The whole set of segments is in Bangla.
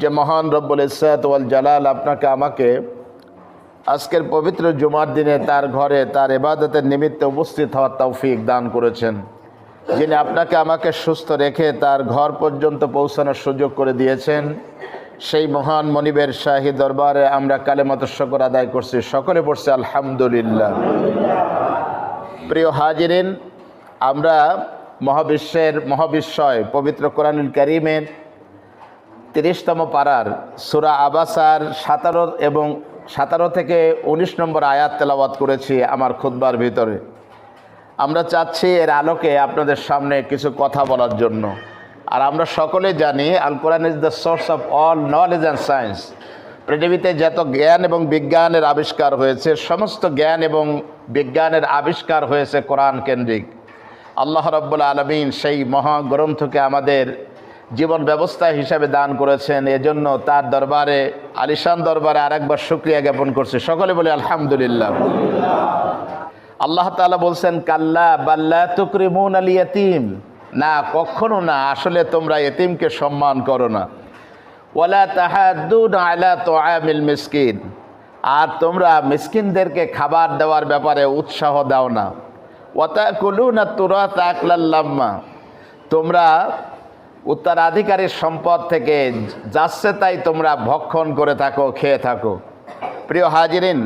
যে মহান রব্বুল ইসাত ওয়াল জালাল আপনাকে আমাকে আজকের পবিত্র জুমার দিনে তার ঘরে, তার এবাদতের নিমিত্তে উপস্থিত হওয়ার তৌফিক দান করেছেন। যিনি আপনাকে আমাকে সুস্থ রেখে তার ঘর পর্যন্ত পৌঁছানোর সুযোগ করে দিয়েছেন, সেই মহান মনিবের শাহী দরবারে আমরা কালেমত শকর আদায় করছি। সকলে পড়ছে আলহামদুলিল্লাহ। প্রিয় হাজিরিন, আমরা মহাবিশ্বের মহাবিশ্বয় পবিত্র কোরআনুল করিমের তিরিশতম পাড়ার সুরা আবাসার সাতারো এবং সাতারো থেকে উনিশ নম্বর আয়াত তেলাওয়াত করেছি আমার খুদ্বার ভিতরে। আমরা চাচ্ছি এর আলোকে আপনাদের সামনে কিছু কথা বলার জন্য। আর আমরা সকলে জানি, Al Quran is the source of all knowledge and science পৃথিবীতে যত জ্ঞান এবং বিজ্ঞানের আবিষ্কার হয়েছে, সমস্ত জ্ঞান এবং বিজ্ঞানের আবিষ্কার হয়েছে কোরআন কেন্দ্রিক। আল্লাহ রব্বুল আলমিন সেই মহাগ্রন্থকে আমাদের জীবন ব্যবস্থা হিসাবে দান করেছেন। এজন্য তার দরবারে, আলিশান দরবারে আরেকবার শুক্রিয়া জ্ঞাপন করছে। সকলে বলে আলহামদুলিল্লাহ। আল্লাহ তাআলা বলছেন, কাল্লা বাল্লা তুকরিমুন আল ইয়তিম না, কখনো না, আসলে তোমরা এতিমকে সম্মান করো না। ওয়ালা তাহাদ্দুন আলা তোয়ামিল মিসকিন। আর তোমরা মিসকিনদেরকে খাবার দেওয়ার ব্যাপারে উৎসাহ দাও না। ওয়াতা কুলু না তুরা তাকলাল্লাম্মা তোমরা উত্তরাধিকারীর সম্পদ থেকে যাচ্ছে তাই তোমরা ভক্ষণ করে থাকো, খেয়ে থাকো। প্রিয় হাজিরিন,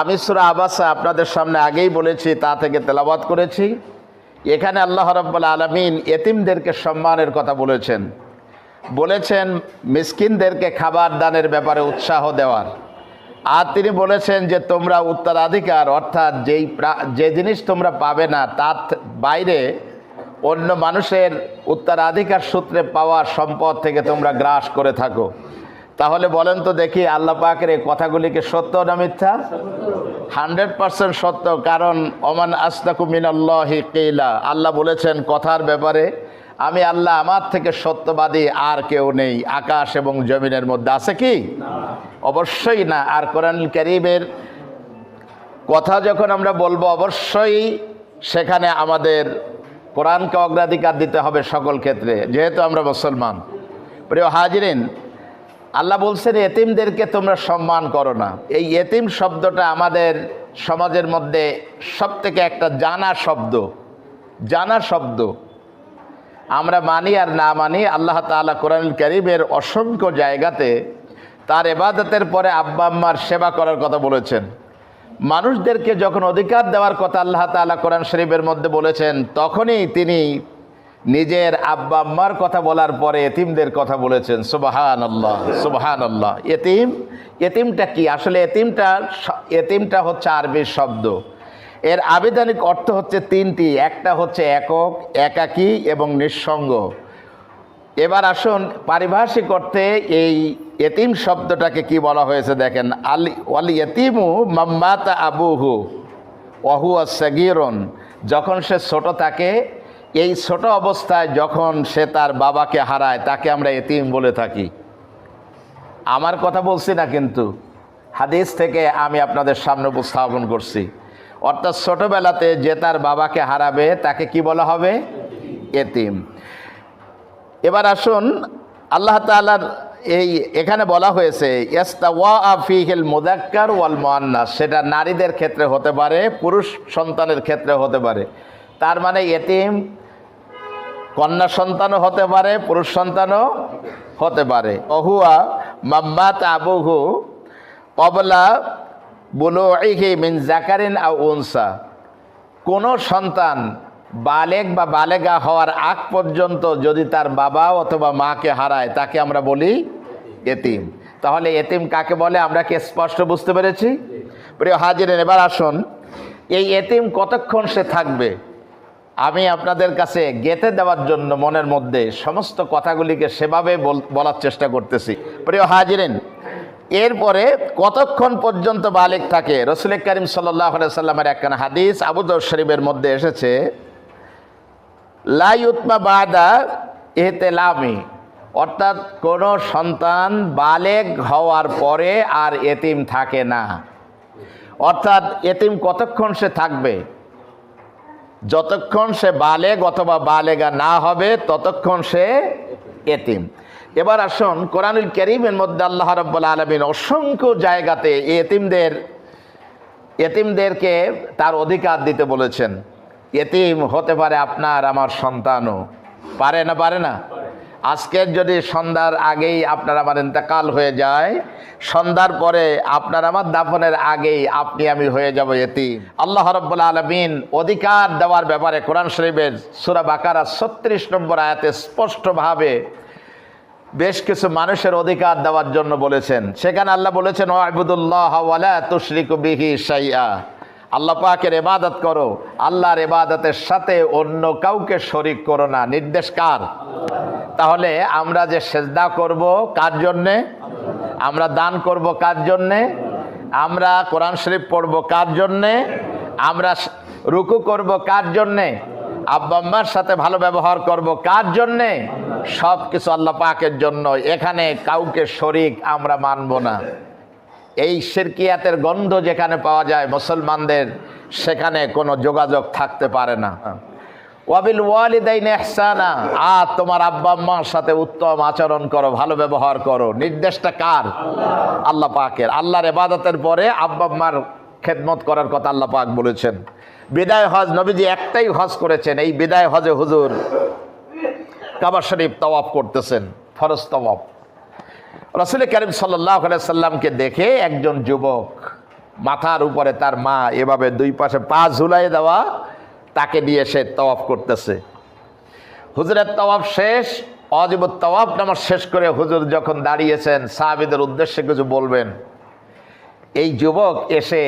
আমি সুরা আবাসা আপনাদের সামনে আগেই বলেছি, তা থেকে তেলাবাত করেছি। এখানে আল্লাহ রব্বুল আলমিন এতিমদেরকে সম্মানের কথা বলেছেন। বলেছেন, মিসকিনদেরকে খাবার দানের ব্যাপারে উৎসাহ দেওয়ার। আর তিনি বলেছেন যে, তোমরা উত্তরাধিকার, অর্থাৎ যেই যে জিনিস তোমরা পাবে না, তার বাইরে অন্য মানুষের উত্তরাধিকার সূত্রে পাওয়া সম্পদ থেকে তোমরা গ্রাস করে থাকো। তাহলে বলেন তো দেখি আল্লাহ পাকের এই কথাগুলিকে সত্য না মিথ্যা? হান্ড্রেড পার্সেন্ট সত্য, কারণ ওমান আস্তাকু মিনাল্লাহি কেইলা আল্লাহ বলেছেন কথার ব্যাপারে, আমি আল্লাহ আমার থেকে সত্যবাদী আর কেউ নেই, আকাশ এবং জমিনের মধ্যে। আছে কি? অবশ্যই না। আর কোরআন করিমের কথা যখন আমরা বলব, অবশ্যই সেখানে আমাদের কোরআনকে অগ্রাধিকার দিতে হবে সকল ক্ষেত্রে, যেহেতু আমরা মুসলমান। প্রিয় হাজিরিন, আল্লাহ বলছেন, এতিমদেরকে তোমরা সম্মান করো না। এই এতিম শব্দটা আমাদের সমাজের মধ্যে সব থেকে একটা জানা শব্দ। জানা শব্দ। আমরা মানি আর না মানি, আল্লাহ তাআলা কোরআন করিমের অসংখ্য জায়গাতে তার এবাদতের পরে আব্বা আম্মার সেবা করার কথা বলেছেন। মানুষদেরকে যখন অধিকার দেওয়ার কথা আল্লাহ তাআলা কোরআন শরীফের মধ্যে বলেছেন, তখনই তিনি নিজের আব্বা আম্মার কথা বলার পরে এতিমদের কথা বলেছেন সুবাহান আল্লাহ সুবাহান আল্লাহ এতিম, এতিমটা কি? আসলে এতিমটা এতিমটা হচ্ছে আরবির শব্দ। এর আবেদনিক অর্থ হচ্ছে তিনটি, একটা হচ্ছে একক, একাকী এবং নিঃসঙ্গ। এবার আসুন পারিভাষিক অর্থে এই এতিম শব্দটাকে কি বলা হয়েছে দেখেন? আলি ওয়াল এতিমু মাম্মাতা আবুহু অহু সাগিরন। যখন সে ছোট থাকে, এই ছোট অবস্থায় যখন সে তার বাবাকে হারায়, তাকে আমরা এতিম বলে থাকি। আমার কথা বলছি না কিন্তু, হাদিস থেকে আমি আপনাদের সামনে উপস্থাপন করছি। অর্থাৎ ছোটবেলাতে যে তার বাবাকে হারাবে, তাকে কি বলা হবে? এতিম। এবার আসুন, আল্লাহ তাআলার এই এখানে বলা হয়েছে মুদাক্কার ওয়াল সেটা নারীদের ক্ষেত্রে হতে পারে, পুরুষ সন্তানের ক্ষেত্রে হতে পারে। তার মানে এতিম, কন্যা সন্তানও হতে পারে, পুরুষ সন্তানও হতে পারে। অহুয়া মাম্মাত আবুহু কবলা বুলুইহি মিন জাকারিন আও উনসা। কোনো সন্তান বালেক বা বালেগা হওয়ার আগ পর্যন্ত যদি তার বাবা অথবা মাকে হারায়, তাকে আমরা বলি এতিম। তাহলে এতিম কাকে বলে? আমরা কি স্পষ্ট বুঝতে পেরেছি? প্রিয় হাজিরেন, এবার আসুন। এই এতিম কতক্ষণ সে থাকবে? আমি আপনাদের কাছে গেতে দেওয়ার জন্য মনের মধ্যে সমস্ত কথাগুলিকে সেভাবে বল- বলার চেষ্টা করতেছি। প্রিয় হাজিরেন, এরপরে কতক্ষণ পর্যন্ত বালিক থাকে? রসুল করিম সাল্লাহ সাল্লামের একখানা হাদিস আবুদর শরীফের মধ্যে এসেছে লাইউতমা বাদা এহতেলামি অর্থাৎ কোনো সন্তান বালেগ হওয়ার পরে আর এতিম থাকে না। অর্থাৎ এতিম কতক্ষণ সে থাকবে? যতক্ষণ সে বালেগ অথবা বালেগা না হবে, ততক্ষণ সে এতিম। এবার আসুন কোরআনুল করিমের মধ্যে আল্লাহ রব্বুল আলমিন অসংখ্য জায়গাতে এতিমদের, এতিমদেরকে তার অধিকার দিতে বলেছেন। এতিম হতে পারে আপনার, আমার সন্তানও। পারে না পারে না? আজকের যদি সন্ধ্যার আগেই আপনার আমার ইন্তেকাল হয়ে যায়, সন্ধ্যার পরে আপনার আমার দাফনের আগেই আপনি আমি হয়ে যাব এতিম। আল্লাহ রব্বুল আলমিন অধিকার দেওয়ার ব্যাপারে কোরআন শরীফের সুরা বাকারা ছত্রিশ নম্বর আয়াতে স্পষ্টভাবে বেশ কিছু মানুষের অধিকার দেওয়ার জন্য বলেছেন। সেখানে আল্লাহ বলেছেন ও আবুদুল্লাহ তুশরিকু বিহি সাইয়া আল্লাহ পাকের এবাদত করো, আল্লাহর এবাদতের সাথে অন্য কাউকে শরিক করো না। নির্দেশ কার? তাহলে আমরা যে সেজদা করব কার জন্যে? আমরা দান করব কার জন্যে? আমরা কোরআন শরীফ পড়ব কার জন্যে? আমরা রুকু করব কার জন্যে? আব্বা আম্মার সাথে ভালো ব্যবহার করব কার জন্যে? সব কিছু আল্লাহ পাকের জন্য। এখানে কাউকে শরিক আমরা মানব না। এই শিরকিয়াতের গন্ধ যেখানে পাওয়া যায় মুসলমানদের, সেখানে কোনো যোগাযোগ থাকতে পারে না। ওয়াবিল ওয়ালিদাইন ইহসানা। আর তোমার আব্বা আম্মার সাথে উত্তম আচরণ করো, ভালো ব্যবহার করো। নির্দেশটা কার? আল্লাহ পাকের। আল্লাহর ইবাদতের পরে আব্বা আম্মার খেদমত করার কথা আল্লাহ পাক বলেছেন। বিদায় হজ, নবীজি একটাই হজ করেছেন, এই বিদায় হজে হুজুর কাবা শরীফ তওয়াফ করতেছেন, ফরজ তওয়াফ। রসুল করিম সাল্লাহ সাল্লামকে দেখে একজন যুবক মাথার উপরে তার মা এভাবে দুই পাশে পা ঝুলাই দেওয়া তাকে নিয়ে সে তওয়াফ করতেছে। হুজুরের তওয়াফ শেষ অজীব তওয়াফ নামাজ শেষ করে হুজুর যখন দাঁড়িয়েছেন, সাহাবিদের উদ্দেশ্যে কিছু বলবেন। এই যুবক এসে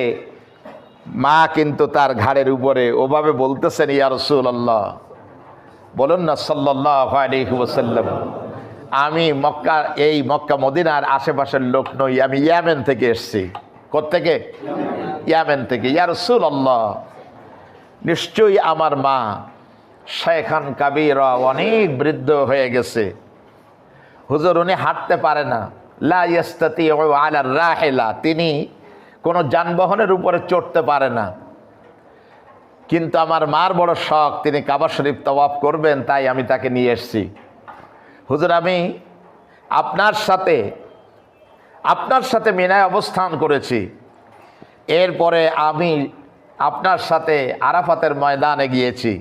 মা কিন্তু তার ঘাড়ের উপরে ওভাবে বলতেছেন, ইয়া রসুল আল্লাহ বলুন না সাল্লাহ আমি মক্কা, এই মক্কা মদিনার আশেপাশের লোক নই, আমি ইয়ামেন থেকে এসছি। কোত্থেকে? ইয়ামেন থেকে। ইয়া রসুল আল্লাহ নিশ্চয়ই আমার মা শেখান কাবিরা অনেক বৃদ্ধ হয়ে গেছে। হুজুর, উনি হাঁটতে পারে না। লা ইয়াস্তাতি আলার রাহেলা। তিনি কোনো যানবাহনের উপরে চড়তে পারে না। কিন্তু আমার মার বড় শখ, তিনি কাবা শরীফ তওয়াফ করবেন, তাই আমি তাকে নিয়ে এসেছি। হুজুর, আমি আপনার সাথে আপনার সাথে মিনায় অবস্থান করেছি। এরপরে আমি আপনার সাথে আরাফাতের ময়দানে গিয়েছি।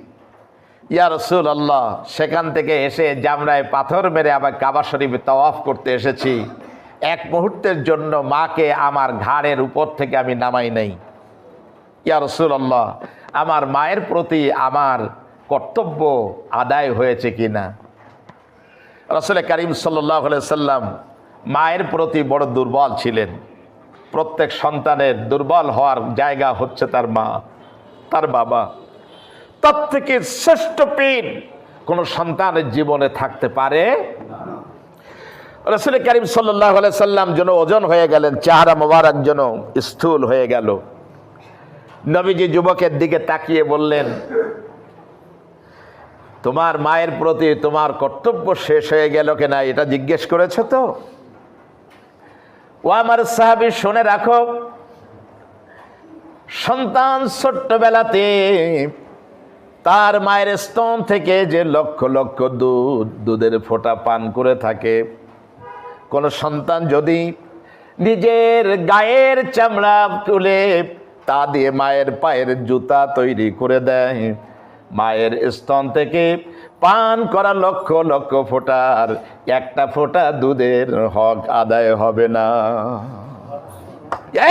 ইয়া রসুল আল্লাহ সেখান থেকে এসে জামরায় পাথর মেরে আবার কাবা শরীফে তওয়াফ করতে এসেছি। এক মুহূর্তের জন্য মাকে আমার ঘাড়ের উপর থেকে আমি নামাই নাই। ইয়া রসুল আল্লাহ আমার মায়ের প্রতি আমার কর্তব্য আদায় হয়েছে কি না রসুল করিম সাল্লাহ সাল্লাম মায়ের প্রতি বড় দুর্বল ছিলেন। প্রত্যেক সন্তানের দুর্বল হওয়ার জায়গা হচ্ছে তার মা, তার বাবা। তার থেকে শ্রেষ্ঠ পীর কোনো সন্তানের জীবনে থাকতে পারে? রসুল করিম সাল্লাহ সাল্লাম যেন ওজন হয়ে গেলেন, চেহারা মোবারক যেন স্থূল হয়ে গেল। নবীজি যুবকের দিকে তাকিয়ে বললেন, তোমার মায়ের প্রতি তোমার কর্তব্য শেষ হয়ে গেল কিনা এটা জিজ্ঞেস করেছ তো? ও আমার সাহাবি, শুনে রাখো। সন্তান ছোট্টবেলাতে তার মায়ের স্তন থেকে যে লক্ষ লক্ষ দুধ, দুধের ফোঁটা পান করে থাকে। কোনো সন্তান যদি নিজের গায়ের চামড়া তুলে তা দিয়ে মায়ের পায়ের জুতা তৈরি করে দেয় মায়ের স্তন থেকে পান করা লক্ষ লক্ষ ফোঁটার একটা ফোঁটা দুধের হক আদায় হবে না।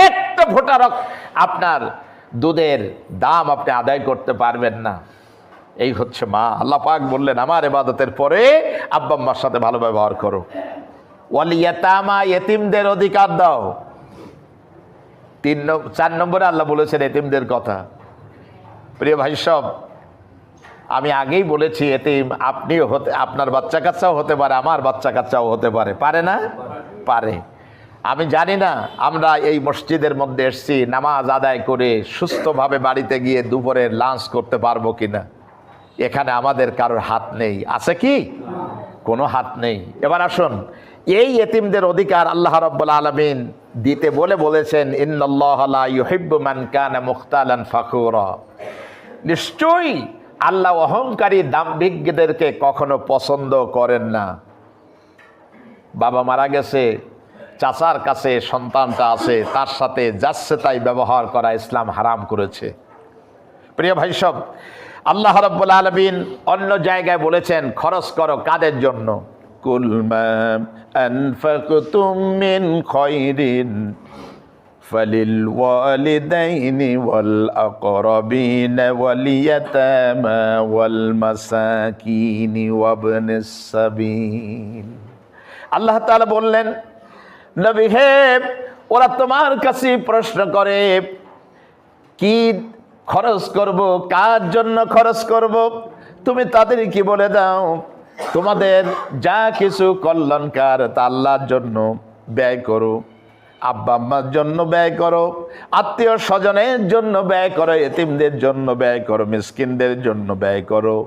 একটা ফোঁটা রক, আপনার দুধের দাম আপনি আদায় করতে পারবেন না। এই হচ্ছে মা, আল্লাহ পাক বললেন, আমার এবাদতের পরে আব্বা আম্মার সাথে ভালো ব্যবহার করো। ওয়ালিয়াতামা এতিমদের অধিকার দাও। তিন চার নম্বরে আল্লাহ বলেছেন এতিমদের কথা। প্রিয় ভাই সব আমি আগেই বলেছি, এতিম, আপনিও হতে, আপনার বাচ্চা কাচ্চাও হতে পারে, আমার বাচ্চা কাচ্চাও হতে পারে। পারে না? পারে। আমি জানি না, আমরা এই মসজিদের মধ্যে এসছি, নামাজ আদায় করে সুস্থভাবে বাড়িতে গিয়ে দুপুরে লাঞ্চ করতে পারব কি না এখানে আমাদের কারোর হাত নেই। আছে কি? কোনো হাত নেই। এবার আসুন, এই এতিমদের অধিকার আল্লাহ রব্বুল আলমিন দিতে বলে বলেছেন ইন্নআল্লাহ ইউহিব্বু মান কানা মুখতালান ফাখুরা। নিশ্চয়ই আল্লাহ অহংকারী দাম্ভিকদেরকে কখনো পছন্দ করেন না। বাবা মারা গেছে, চাচার কাছে সন্তানটা আছে, তার সাথে যাচ্ছে তাই ব্যবহার করা ইসলাম হারাম করেছে। প্রিয় ভাই সব, আল্লাহ রব্বুল আলমিন অন্য জায়গায় বলেছেন, খরচ করো কাদের জন্য? কুলমা فللوالدين والأقربين واليتامى والمساكين وابن السبيل আল্লাহ তাআলা বললেন নবী হে ওরা তোমার কাছে প্রশ্ন করে কি খরচ করব কার জন্য খরচ করব তুমি তাদের কি বলে দাও তোমাদের যা কিছু কল্যাণকার তা আল্লাহর জন্য ব্যয় করো আব্বা আম্মার জন্য ব্যয় করো, আত্মীয় স্বজনের জন্য ব্যয় করো, এতিমদের জন্য ব্যয় করো, মিসকিনদের জন্য ব্যয় করো।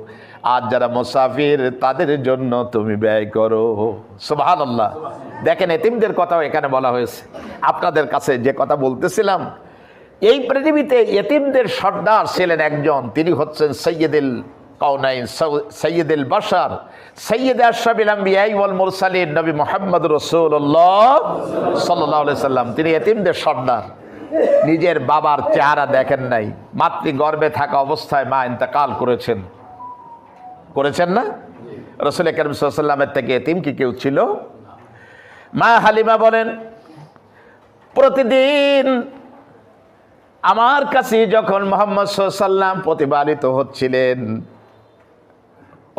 আর যারা মুসাফির, তাদের জন্য তুমি ব্যয় করো। সুবহান আল্লাহ দেখেন এতিমদের কথাও এখানে বলা হয়েছে। আপনাদের কাছে যে কথা বলতেছিলাম, এই পৃথিবীতে এতিমদের সর্দার ছিলেন একজন, তিনি হচ্ছেন সৈয়দুল কাউনাইন সৈয়দুল বাসার সৈয়দ আশরাফিল আম্বিয়াই ওয়াল মুরসালিন নবী মোহাম্মদ রসুল্লাহ সাল্লাহ সাল্লাম। তিনি এতিমদের সর্দার। নিজের বাবার চেহারা দেখেন নাই। মাতৃ গর্ভে থাকা অবস্থায় মা ইন্তেকাল করেছেন। করেছেন না? রসুল করিম সাল্লামের থেকে এতিম কি কেউ ছিল? মা হালিমা বলেন, প্রতিদিন আমার কাছে যখন মোহাম্মদ সাল্লাম প্রতিপালিত হচ্ছিলেন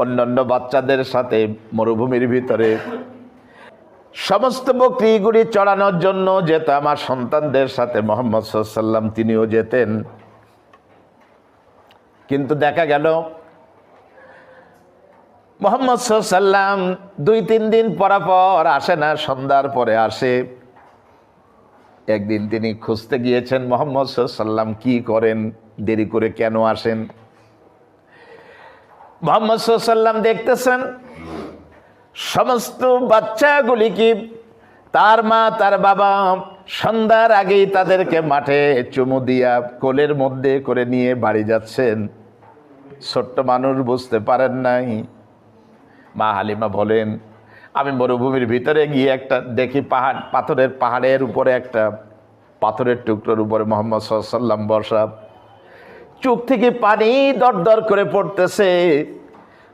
অন্যান্য বাচ্চাদের সাথে মরুভূমির ভিতরে। সমস্ত বকরিগুলি চড়ানোর জন্য যেত আমার সন্তানদের সাথে মোহাম্মদ সাল্লাম তিনিও যেতেন। কিন্তু দেখা গেল, মোহাম্মদ সাল্লাম দুই তিন দিন পরাপর আসে না, সন্ধ্যার পরে আসে। একদিন তিনি খুঁজতে গিয়েছেন, মোহাম্মদ সাল্লাম কি করেন? দেরি করে কেন আসেন? মোহাম্মদ সাল্লাম দেখতেছেন, সমস্ত বাচ্চাগুলি কি তার মা, তার বাবা সন্ধ্যার আগেই তাদেরকে মাঠে চুমু দিয়া কোলের মধ্যে করে নিয়ে বাড়ি যাচ্ছেন। ছোট্ট মানুষ বুঝতে পারেন নাই। মা হালিমা বলেন, আমি মরুভূমির ভিতরে গিয়ে একটা দেখি পাহাড়, পাথরের পাহাড়ের উপরে একটা পাথরের টুকরোর উপরে মোহাম্মদ সাল্লাম বসা। চোখ থেকে পানি দর দর করে পড়তেছে।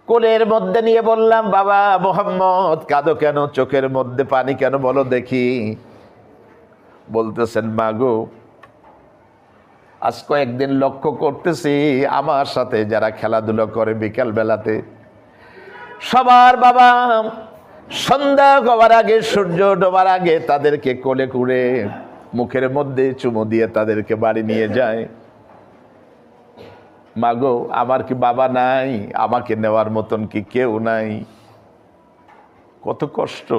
কোলের মধ্যে নিয়ে বললাম, বাবা মোহাম্মদ, কাঁদো কেন? চোখের মধ্যে পানি কেন বলো দেখি। বলতেছেন মাগো আজ কয়েকদিন লক্ষ্য করতেছি, আমার সাথে যারা খেলাধুলো করে বিকাল বেলাতে সবার বাবা সন্ধ্যা হওয়ার আগে, সূর্য ডোবার আগে তাদেরকে কোলে কুড়ে মুখের মধ্যে চুমো দিয়ে তাদেরকে বাড়ি নিয়ে যায়। মাগো, আমার কি বাবা নাই? আমাকে নেওয়ার মতন কি কেউ নাই? কত কষ্ট।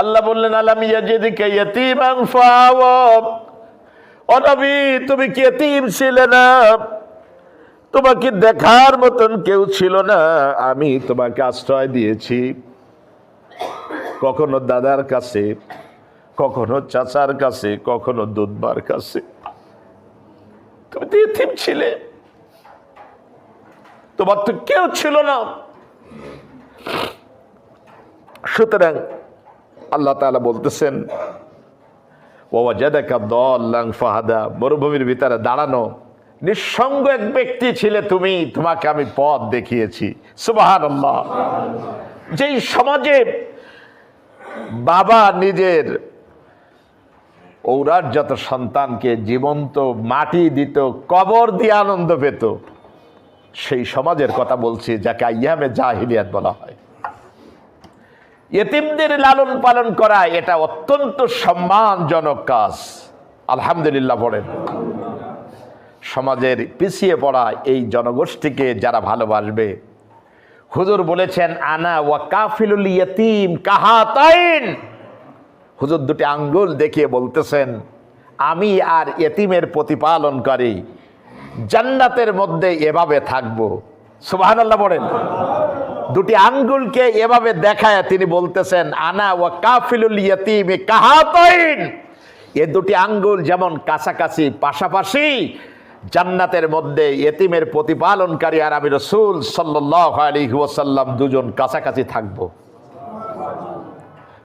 আল্লাহ বললেন, আলাম ইয়াজিদিকে ইয়াতীমান ফাওয়াব ও তুমি কি এতিম ছিলে না? তোমাকে দেখার মতন কেউ ছিল না। আমি তোমাকে আশ্রয় দিয়েছি। কখনো দাদার কাছে, কখনো চাচার কাছে, কখনো দুধবার কাছে। তুমি তো এতিম ছিলে। তোমার তো কেউ ছিল না। সুতরাং আল্লাহ তাআলা বলতেছেন, ওয়াজাদাকা দল্লাং ফাহাদা মরুভূমির ভিতরে দাঁড়ানো নিঃসঙ্গ এক ব্যক্তি ছিলে তুমি, তোমাকে আমি পথ দেখিয়েছি। সুবাহান যেই সমাজে বাবা নিজের ঔরাজ্যত সন্তানকে জীবন্ত মাটি দিত, কবর দিয়ে আনন্দ পেত, সেই সমাজের কথা বলছি, যাকে আইয়ামে জাহিলিয়াত বলা হয়। এতিমদের লালন পালন করা, এটা অত্যন্ত সম্মানজনক কাজ। আলহামদুলিল্লাহ পড়েন। সমাজের পিছিয়ে পড়া এই জনগোষ্ঠীকে যারা ভালোবাসবে, হুজুর বলেছেন, আনা ওয়া কাফিলুল ইয়তিম কাহাতাইন। হুজুর দুটি আঙ্গুল দেখিয়ে বলতেছেন, আমি আর এতিমের প্রতিপালনকারী জান্নাতের মধ্যে এভাবে থাকব। থাকব সুবহানাল্লাহ বলেন। দুটি আঙ্গুলকে এভাবে দেখায় তিনি বলতেছেন, আনা ওয়া কাফিলুল ইয়তিম কাহাতাইন। এ দুটি আঙ্গুল যেমন কাছাকাছি, পাশাপাশি জান্নাতের মধ্যে এতিমের প্রতিপালনকারী আর আমি রসুল সাল্লাহ আলী ওয়াসাল্লাম দুজন কাছাকাছি থাকব।